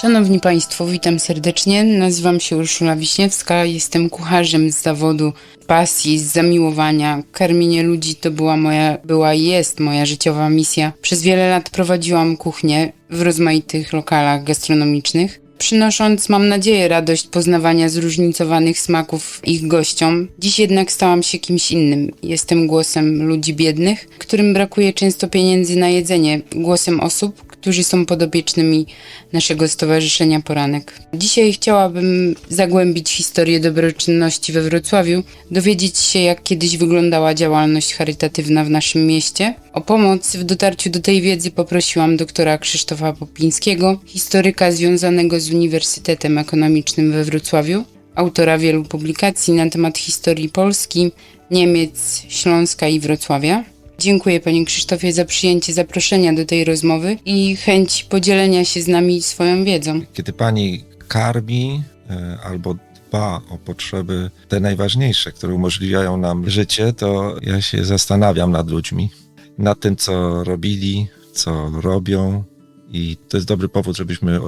Szanowni Państwo, witam serdecznie. Nazywam się Urszula Wiśniewska, jestem kucharzem z zawodu, pasji, z zamiłowania. Karmienie ludzi to była moja, była i jest moja życiowa misja. Przez wiele lat prowadziłam kuchnię w rozmaitych lokalach gastronomicznych. Przynosząc, mam nadzieję, radość poznawania zróżnicowanych smaków ich gościom, dziś jednak stałam się kimś innym. Jestem głosem ludzi biednych, którym brakuje często pieniędzy na jedzenie, głosem osób, którzy są podobiecznymi naszego Stowarzyszenia Poranek. Dzisiaj chciałabym zagłębić historię dobroczynności we Wrocławiu, dowiedzieć się, jak kiedyś wyglądała działalność charytatywna w naszym mieście. O pomoc w dotarciu do tej wiedzy poprosiłam doktora Krzysztofa Popińskiego, historyka związanego z Uniwersytetem Ekonomicznym we Wrocławiu, autora wielu publikacji na temat historii Polski, Niemiec, Śląska i Wrocławia. Dziękuję Panie Krzysztofie za przyjęcie zaproszenia do tej rozmowy i chęć podzielenia się z nami swoją wiedzą. Kiedy pani karmi e, albo dba o potrzeby te najważniejsze, które umożliwiają nam życie, to ja się zastanawiam nad ludźmi, nad tym, co robili, co robią i to jest dobry powód, żebyśmy e,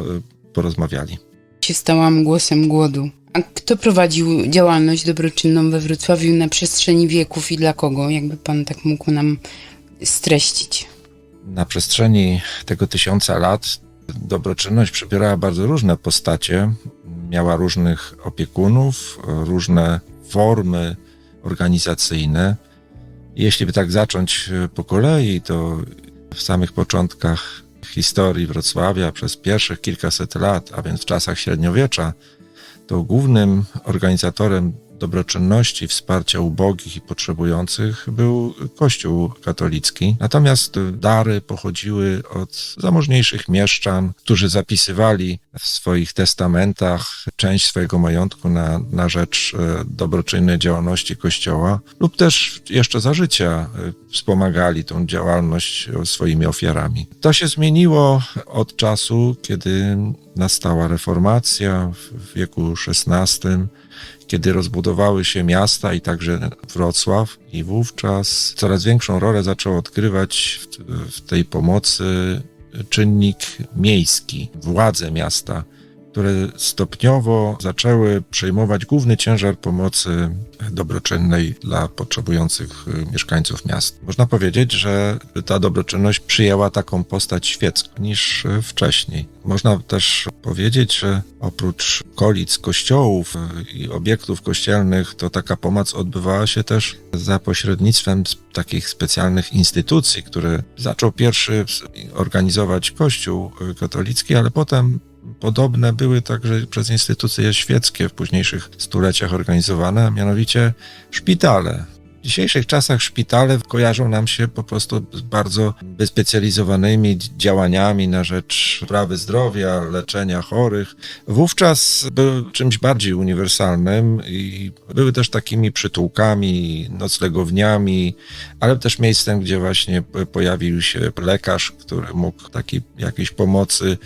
porozmawiali. Się stałam głosem głodu. A kto prowadził działalność dobroczynną we Wrocławiu na przestrzeni wieków i dla kogo? Jakby Pan tak mógł nam streścić. Na przestrzeni tego tysiąca lat dobroczynność przybierała bardzo różne postacie, miała różnych opiekunów, różne formy organizacyjne. Jeśli by tak zacząć po kolei, to w samych początkach historii Wrocławia przez pierwszych kilkaset lat, a więc w czasach średniowiecza, to głównym organizatorem dobroczynności, wsparcia ubogich i potrzebujących był Kościół katolicki. Natomiast dary pochodziły od zamożniejszych mieszczan, którzy zapisywali w swoich testamentach część swojego majątku na, na rzecz e, dobroczynnej działalności Kościoła, lub też jeszcze za życia e, wspomagali tą działalność swoimi ofiarami. To się zmieniło od czasu, kiedy nastała reformacja w wieku XVI kiedy rozbudowały się miasta i także Wrocław, i wówczas coraz większą rolę zaczął odgrywać w, w tej pomocy czynnik miejski, władze miasta, które stopniowo zaczęły przejmować główny ciężar pomocy dobroczynnej dla potrzebujących y, mieszkańców miast. Można powiedzieć, że ta dobroczynność przyjęła taką postać świecką niż y, wcześniej. Można też powiedzieć, że oprócz kolic kościołów y, i obiektów kościelnych, to taka pomoc odbywała się też za pośrednictwem takich specjalnych instytucji, które zaczął pierwszy organizować Kościół katolicki, ale potem Podobne były także przez instytucje świeckie w późniejszych stuleciach organizowane, a mianowicie szpitale. W dzisiejszych czasach szpitale kojarzą nam się po prostu z bardzo wyspecjalizowanymi działaniami na rzecz poprawy zdrowia, leczenia chorych. Wówczas były czymś bardziej uniwersalnym i były też takimi przytułkami, noclegowniami, ale też miejscem, gdzie właśnie pojawił się lekarz, który mógł takiej jakiejś pomocy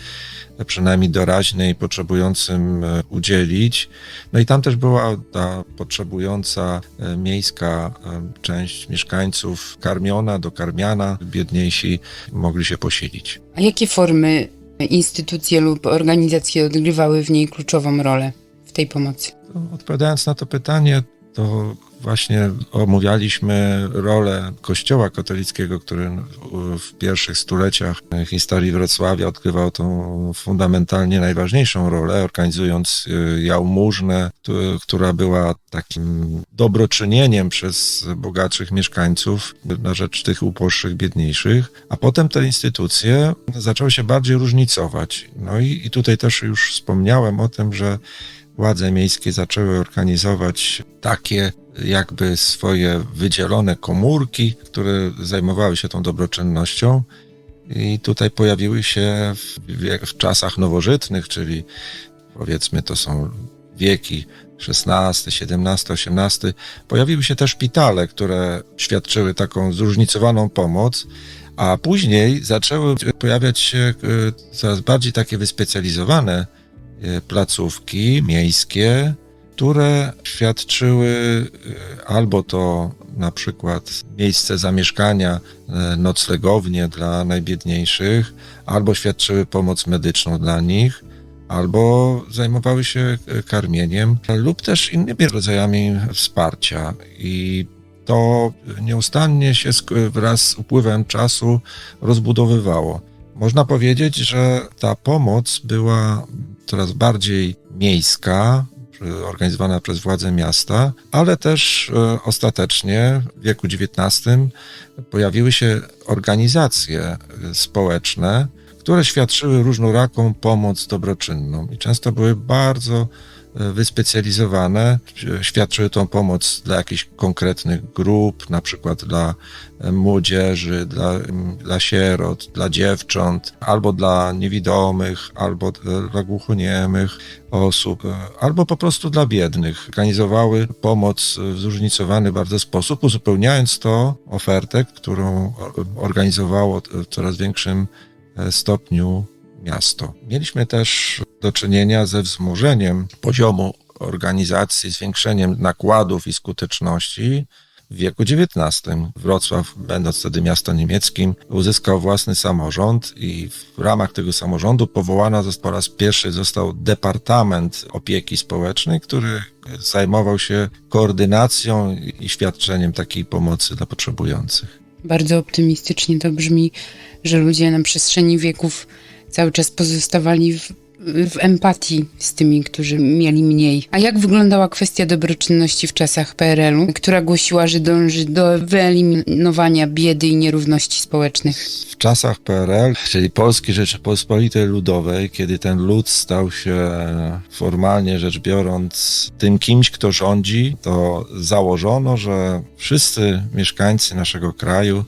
przynajmniej doraźnej potrzebującym e, udzielić. No i tam też była ta potrzebująca e, miejska część mieszkańców karmiona, dokarmiana, biedniejsi mogli się posilić. A jakie formy instytucje lub organizacje odgrywały w niej kluczową rolę w tej pomocy? Odpowiadając na to pytanie, to właśnie omawialiśmy rolę Kościoła katolickiego, który w pierwszych stuleciach historii Wrocławia odgrywał tą fundamentalnie najważniejszą rolę, organizując y, jałmużnę, która była takim dobroczynieniem przez bogatszych mieszkańców na rzecz tych uboższych, biedniejszych, a potem te instytucje zaczęły się bardziej różnicować. No i, i tutaj też już wspomniałem o tym, że władze miejskie zaczęły organizować takie jakby swoje wydzielone komórki, które zajmowały się tą dobroczynnością. I tutaj pojawiły się w, w czasach nowożytnych, czyli powiedzmy to są wieki XVI, XVII, XVIII, pojawiły się też szpitale, które świadczyły taką zróżnicowaną pomoc, a później zaczęły pojawiać się e, coraz bardziej takie wyspecjalizowane e, placówki miejskie, które świadczyły e, albo to na przykład miejsce zamieszkania, e, noclegownie dla najbiedniejszych, albo świadczyły pomoc medyczną dla nich, albo zajmowały się e, karmieniem lub też innymi rodzajami wsparcia. I to nieustannie się wraz z upływem czasu rozbudowywało. Można powiedzieć, że ta pomoc była coraz bardziej miejska, organizowana przez władze miasta, ale też e, ostatecznie w wieku XIX pojawiły się organizacje e, społeczne, które świadczyły różnoraką pomoc dobroczynną. I często były bardzo wyspecjalizowane, e, świadczyły tą pomoc dla jakichś konkretnych grup, na przykład dla e, młodzieży, dla, dla sierot, dla dziewcząt, albo dla niewidomych, albo e, dla głuchoniemych osób, e, albo po prostu dla biednych. Organizowały pomoc w zróżnicowany bardzo sposób, uzupełniając to ofertę, którą organizowało w coraz większym e, stopniu miasto. Mieliśmy też do czynienia ze wzmożeniem poziomu organizacji, zwiększeniem nakładów i skuteczności w wieku XIX. Wrocław, będąc wtedy miastem niemieckim, uzyskał własny samorząd i w ramach tego samorządu powołana po raz pierwszy został Departament Opieki Społecznej, który zajmował się koordynacją i świadczeniem takiej pomocy dla potrzebujących. Bardzo optymistycznie to brzmi, że ludzie na przestrzeni wieków cały czas pozostawali w, w empatii z tymi, którzy mieli mniej. A jak wyglądała kwestia dobroczynności w czasach PRL-u, która głosiła, że dąży do wyeliminowania biedy i nierówności społecznych? w czasach PRL, czyli Polskiej Rzeczypospolitej Ludowej, kiedy ten lud stał się formalnie rzecz biorąc tym kimś, kto rządzi, to założono, że wszyscy mieszkańcy naszego kraju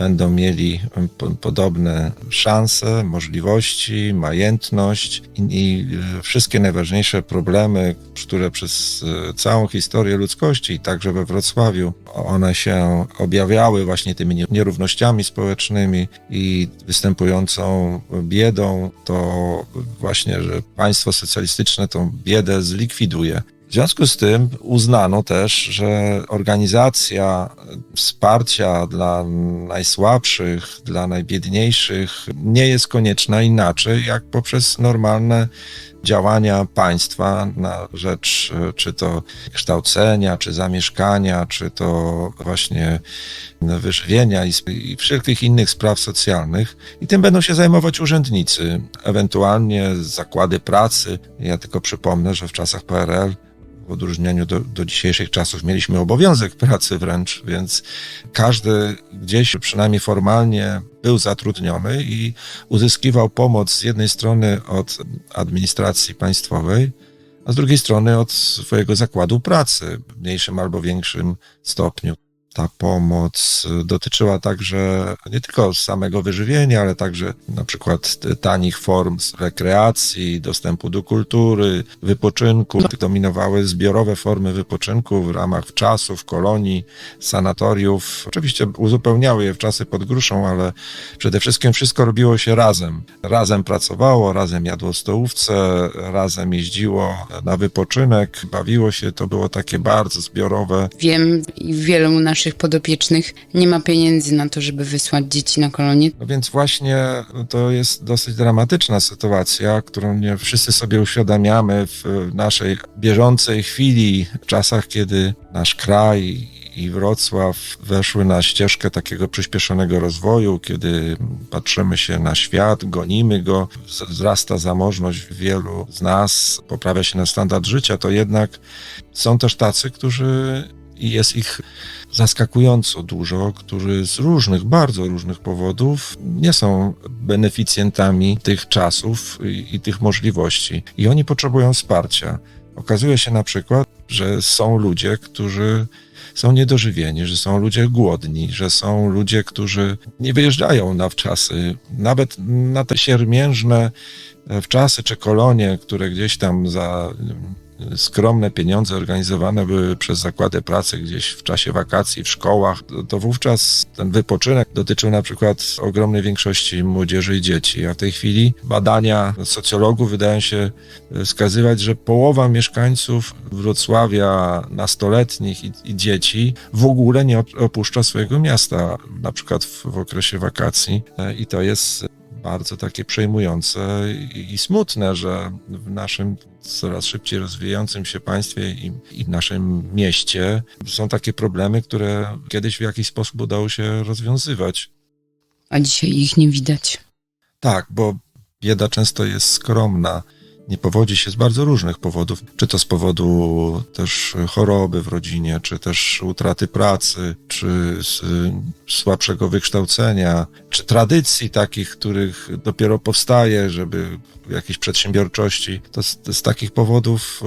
będą mieli po- podobne szanse, możliwości, majętność i, i e, wszystkie najważniejsze problemy, które przez e, całą historię ludzkości, i także we Wrocławiu, one się objawiały właśnie tymi nie- nierównościami społecznymi i występującą biedą, to właśnie, że państwo socjalistyczne tą biedę zlikwiduje. W związku z tym uznano też, że organizacja wsparcia dla najsłabszych, dla najbiedniejszych nie jest konieczna inaczej, jak poprzez normalne działania państwa na rzecz e, czy to kształcenia, czy zamieszkania, czy to właśnie wyżywienia i, i wszelkich innych spraw socjalnych. I tym będą się zajmować urzędnicy, ewentualnie zakłady pracy. Ja tylko przypomnę, że w czasach PRL w odróżnieniu do, do dzisiejszych czasów mieliśmy obowiązek pracy wręcz, więc każdy gdzieś przynajmniej formalnie był zatrudniony i uzyskiwał pomoc z jednej strony od administracji państwowej, a z drugiej strony od swojego zakładu pracy w mniejszym albo większym stopniu. Ta pomoc dotyczyła także nie tylko samego wyżywienia, ale także na przykład tanich form rekreacji, dostępu do kultury, wypoczynku. Dominowały zbiorowe formy wypoczynku w ramach czasów, kolonii, sanatoriów. Oczywiście uzupełniały je w czasy pod gruszą, ale przede wszystkim wszystko robiło się razem. Razem pracowało, razem jadło stołówce, razem jeździło na wypoczynek, bawiło się. To było takie bardzo zbiorowe. Wiem, i wielu naszych podopiecznych nie ma pieniędzy na to, żeby wysłać dzieci na kolonie. No więc właśnie to jest dosyć dramatyczna sytuacja, którą nie wszyscy sobie uświadamiamy w naszej bieżącej chwili, w czasach, kiedy nasz kraj i Wrocław weszły na ścieżkę takiego przyspieszonego rozwoju, kiedy patrzymy się na świat, gonimy go, wz- wzrasta zamożność wielu z nas, poprawia się nasz standard życia, to jednak są też tacy, którzy i jest ich zaskakująco dużo, którzy z różnych, bardzo różnych powodów nie są beneficjentami tych czasów i, i tych możliwości. I oni potrzebują wsparcia. Okazuje się na przykład, że są ludzie, którzy są niedożywieni, że są ludzie głodni, że są ludzie, którzy nie wyjeżdżają na wczasy, nawet na te siermiężne e, wczasy czy kolonie, które gdzieś tam za skromne pieniądze organizowane były przez zakłady pracy gdzieś w czasie wakacji, w szkołach, to, wówczas ten wypoczynek dotyczył na przykład ogromnej większości młodzieży i dzieci. A w tej chwili badania socjologów wydają się e, wskazywać, że połowa mieszkańców Wrocławia, nastoletnich i, i dzieci w ogóle nie op- opuszcza swojego miasta, na przykład w, w okresie wakacji. E, I to jest bardzo takie przejmujące i, i smutne, że w naszym coraz szybciej rozwijającym się państwie i, i w naszym mieście są takie problemy, które kiedyś w jakiś sposób udało się rozwiązywać. A dzisiaj ich nie widać. Tak, bo bieda często jest skromna. Nie powodzi się z bardzo różnych powodów, czy to z powodu też choroby w rodzinie, czy też utraty pracy, czy słabszego wykształcenia, czy tradycji takich, których dopiero powstaje, żeby jakiejś przedsiębiorczości. To z, z takich powodów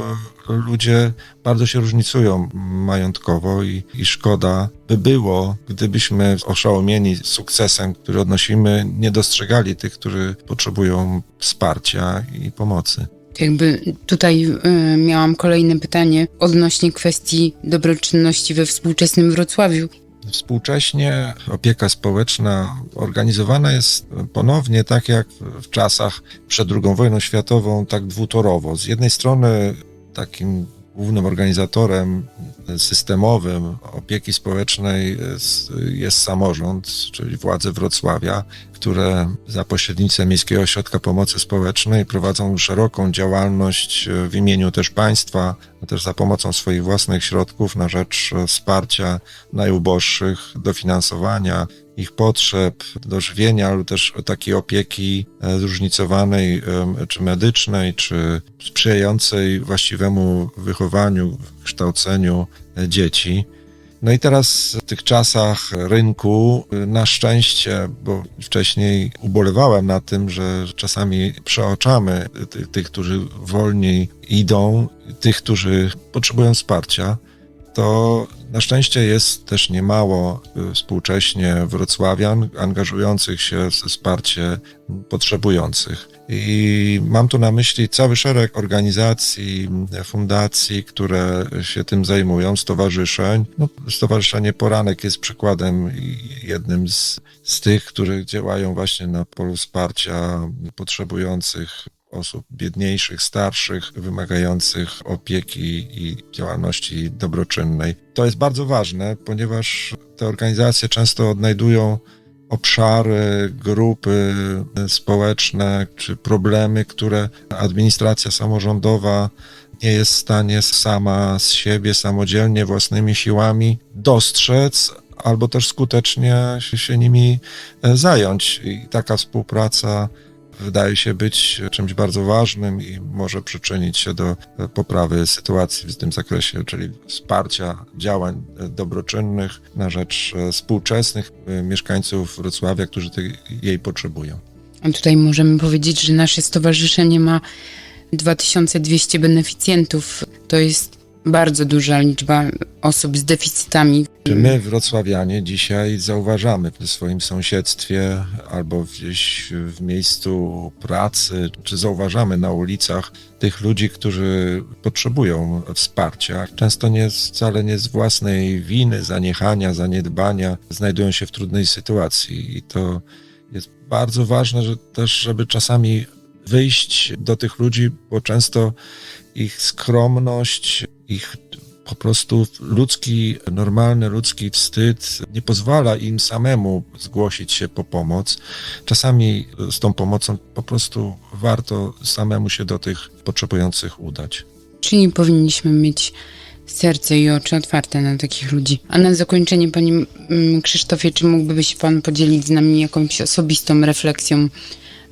y, ludzie bardzo się różnicują majątkowo i, i szkoda by było, gdybyśmy oszałomieni sukcesem, który odnosimy, nie dostrzegali tych, którzy potrzebują wsparcia i pomocy. Jakby tutaj y, miałam kolejne pytanie odnośnie kwestii dobroczynności we współczesnym Wrocławiu. Współcześnie opieka społeczna organizowana jest ponownie tak jak w czasach przed II wojną światową, tak dwutorowo. Z jednej strony takim głównym organizatorem systemowym opieki społecznej jest, jest samorząd, czyli władze Wrocławia, które za pośrednictwem Miejskiego Ośrodka Pomocy Społecznej prowadzą szeroką działalność w imieniu też państwa, a też za pomocą swoich własnych środków na rzecz wsparcia najuboższych, dofinansowania ich potrzeb, dożywienia lub też takiej opieki e, zróżnicowanej, czy medycznej, czy sprzyjającej właściwemu wychowaniu, kształceniu e, dzieci. No i teraz w tych czasach rynku, y, na szczęście, bo wcześniej ubolewałem na tym, że czasami przeoczamy ty- tych, którzy wolniej idą, tych, którzy potrzebują wsparcia, to na szczęście jest też niemało y, współcześnie wrocławian angażujących się w wsparcie potrzebujących. I mam tu na myśli cały szereg organizacji, fundacji, które się tym zajmują, stowarzyszeń. No, Stowarzyszenie Poranek jest przykładem jednym z, z tych, które działają właśnie na polu wsparcia potrzebujących osób biedniejszych, starszych, wymagających opieki i działalności dobroczynnej. To jest bardzo ważne, ponieważ te organizacje często odnajdują obszary, grupy społeczne czy problemy, które administracja samorządowa nie jest w stanie sama z siebie, samodzielnie, własnymi siłami dostrzec albo też skutecznie się, nimi zająć. I taka współpraca wydaje się być czymś bardzo ważnym i może przyczynić się do e, poprawy sytuacji w tym zakresie, czyli wsparcia działań e, dobroczynnych na rzecz e, współczesnych mieszkańców Wrocławia, którzy jej potrzebują. A tutaj możemy powiedzieć, że nasze stowarzyszenie ma 2200 beneficjentów. To jest bardzo duża liczba osób z deficytami. Czy my, wrocławianie, dzisiaj zauważamy w swoim sąsiedztwie albo gdzieś w miejscu pracy, czy zauważamy na ulicach tych ludzi, którzy potrzebują wsparcia? Często nie, wcale nie z własnej winy, zaniechania, zaniedbania, znajdują się w trudnej sytuacji i to jest bardzo ważne, że też, żeby czasami wyjść do tych ludzi, bo często ich skromność, ich po prostu ludzki, normalny ludzki wstyd nie pozwala im samemu zgłosić się po pomoc. Czasami z tą pomocą po prostu warto samemu się do tych potrzebujących udać. Czyli powinniśmy mieć serce i oczy otwarte na takich ludzi. A na zakończenie, panie mm, Krzysztofie, czy mógłby się pan podzielić z nami jakąś osobistą refleksją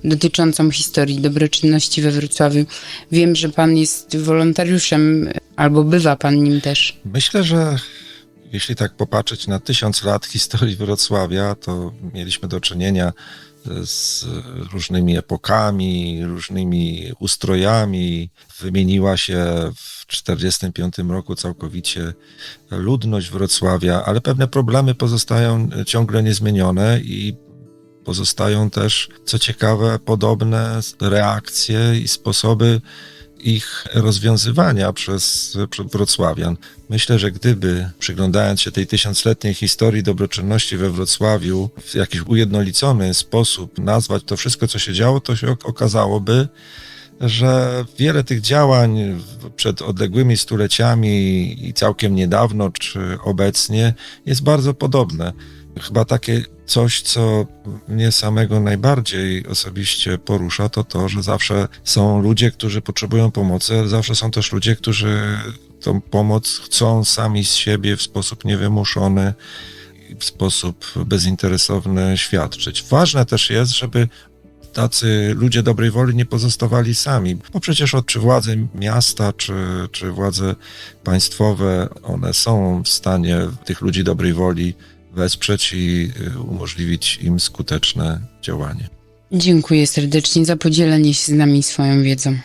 dotyczącą historii dobroczynności we Wrocławiu? Wiem, że pan jest wolontariuszem, albo bywa pan nim też. Myślę, że jeśli tak popatrzeć na tysiąc lat historii Wrocławia, to mieliśmy do czynienia z różnymi epokami, różnymi ustrojami. Wymieniła się w 1945 roku całkowicie ludność Wrocławia, ale pewne problemy pozostają ciągle niezmienione i pozostają też, co ciekawe, podobne reakcje i sposoby ich rozwiązywania przez, Wrocławian. Myślę, że gdyby przyglądając się tej tysiącletniej historii dobroczynności we Wrocławiu w jakiś ujednolicony sposób nazwać to wszystko, co się działo, to się ok- okazałoby, że wiele tych działań przed odległymi stuleciami i całkiem niedawno, czy obecnie, jest bardzo podobne. Chyba takie coś, co mnie samego najbardziej osobiście porusza, to to, że zawsze są ludzie, którzy potrzebują pomocy, ale zawsze są też ludzie, którzy tą pomoc chcą sami z siebie w sposób niewymuszony, w sposób bezinteresowny świadczyć. Ważne też jest, żeby tacy ludzie dobrej woli nie pozostawali sami, bo przecież od czy władze miasta, czy, czy władze państwowe, one są w stanie tych ludzi dobrej woli wesprzeć i y, umożliwić im skuteczne działanie. Dziękuję serdecznie za podzielenie się z nami swoją wiedzą.